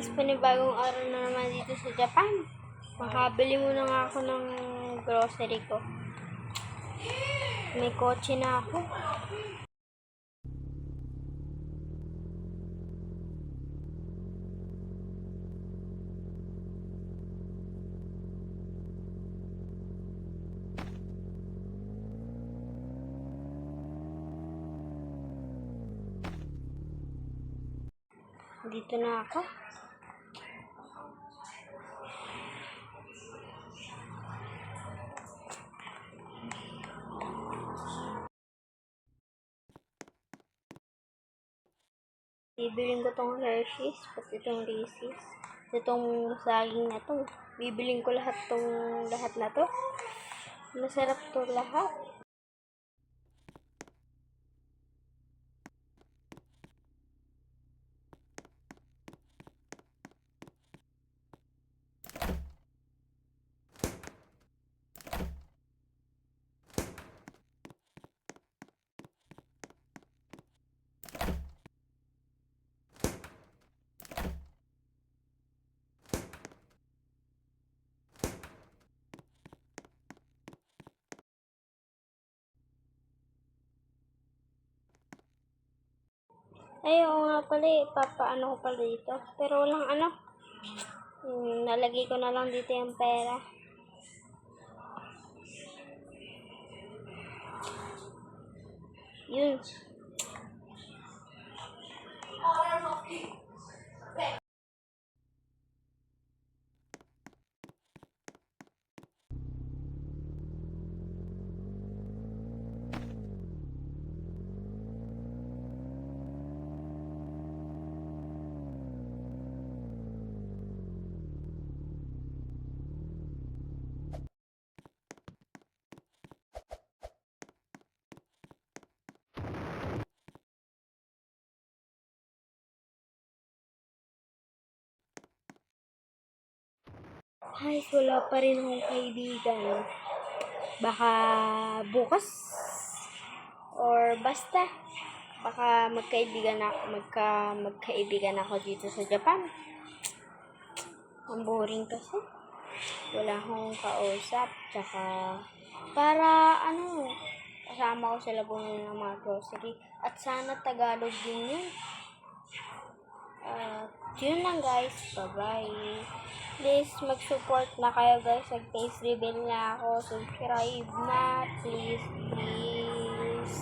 guys, panibagong araw na naman dito sa Japan. Makabili muna nga ako ng grocery ko. May kotse na ako. Dito na ako. Bibiling ko tong Hershey's, pati itong Reese's. Itong saging na to. Bibiling ko lahat tong lahat na to. Masarap to lahat. Ay, oo nga pala eh. Papaano ko pala dito. Pero walang ano. Hmm, nalagay ko na lang dito yung pera. Yun. Guys, wala pa rin akong kaibigan. Baka bukas or basta baka magkaibigan ako magka magkaibigan ako dito sa Japan. Ang boring kasi. Wala akong kausap. Tsaka, para ano, kasama ko sila bumili ng mga grocery. At sana Tagalog din yun. Uh, yun lang guys. Bye-bye. Please, mag-support na kayo guys. Nag-face reveal na ako. Subscribe na. Please, please.